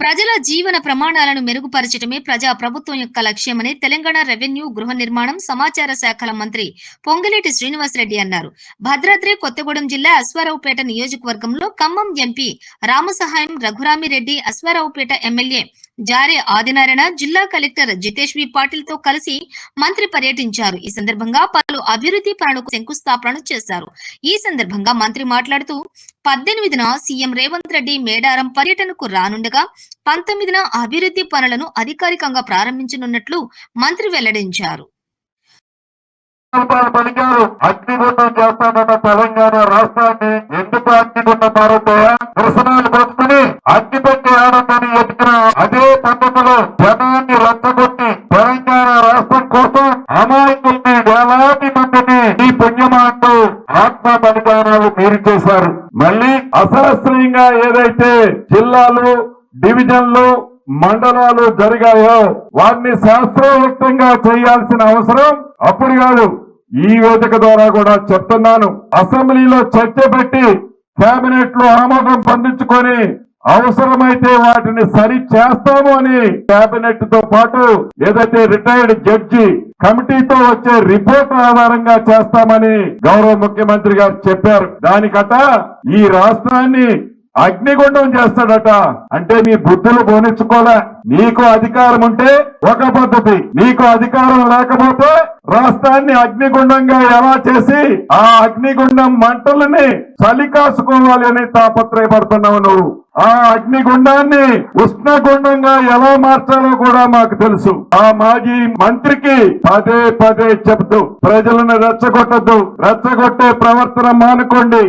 ప్రజల జీవన ప్రమాణాలను మెరుగుపరచడమే ప్రజా ప్రభుత్వం యొక్క లక్ష్యమని తెలంగాణ రెవెన్యూ గృహ నిర్మాణం సమాచార శాఖల మంత్రి పొంగిలేటి శ్రీనివాసరెడ్డి అన్నారు. భద్రాద్రి కొత్తగూడెం జిల్లా అశ్వారావుపేట నియోజకవర్గంలో ఖమ్మం ఎంపీ రామసహాయం రఘురామిరెడ్డి అశ్వారావుపేట ఎమ్మెల్యే జారే ఆదినారాయణ జిల్లా కలెక్టర్ జితేష్ వి పాటిల్తో కలిసి మంత్రి పర్యటించారు. ఈ సందర్భంగా పలు అభివృద్ధి పనులకు శంకుస్థాపన చేశారు. ఈ సందర్భంగా మంత్రి మాట్లాడుతూ పద్దెనిమిదిన సీఎం రేవంత్ రెడ్డి మేడారం పర్యటనకు రానుండగా పంతొమ్మిదిన అభివృద్ధి పనులను అధికారికంగా ప్రారంభించనున్నట్లు మంత్రి వెల్లడించారు. పలికారు అగ్నిగుండం చేస్తానన్న తెలంగాణ రాష్ట్రాన్ని ఎందుకు అగ్నిగుండం మారుతాయా నిరసనాలు అదే జనాన్ని రెచ్చగొట్టి తెలంగాణ రాష్ట్రం కోసం అమాయకుల్ని వేలాది మందిని ఈ పుణ్యమా ఆత్మ బలిదానాలు మీరు చేశారు. మళ్ళీ అసహస్రీయంగా ఏదైతే జిల్లాలు డివిజన్లు మండలాలు జరిగాయో వాటిని శాస్త్రోక్తంగా చేయాల్సిన అవసరం అప్పుడు కాదు. ఈ వేదిక ద్వారా కూడా చెప్తున్నాను. అసెంబ్లీలో చర్చ పెట్టి కేబినెట్లో ఆమోదం పొందించుకొని అవసరమైతే వాటిని సరి చేస్తాము అని కేబినెట్తో పాటు ఏదైతే రిటైర్డ్ జడ్జి కమిటీతో వచ్చే రిపోర్ట్ ఆధారంగా చేస్తామని గౌరవ ముఖ్యమంత్రి గారు చెప్పారు. దానికట ఈ రాష్ట్రాన్ని అగ్నిగుండం చేస్తాడట. అంటే నీ బుద్ధులు పోనిచ్చుకోలే. నీకు అధికారం ఉంటే ఒక పద్ధతి. నీకు అధికారం లేకపోతే రాష్ట్రాన్ని అగ్నిగుండంగా ఎలా చేసి ఆ అగ్నిగుండం మంటలని చలి కాసుకోవాలి అని తాపత్రయపడుతున్నావు నువ్వు? ఆ అగ్నిగుండాన్ని ఉష్ణగుండంగా ఎలా మార్చాలో కూడా మాకు తెలుసు. ఆ మాజీ మంత్రికి పదే పదే చెబుతూ ప్రజలను రెచ్చగొట్టద్దు. రెచ్చగొట్టే ప్రవర్తన మానుకోండి.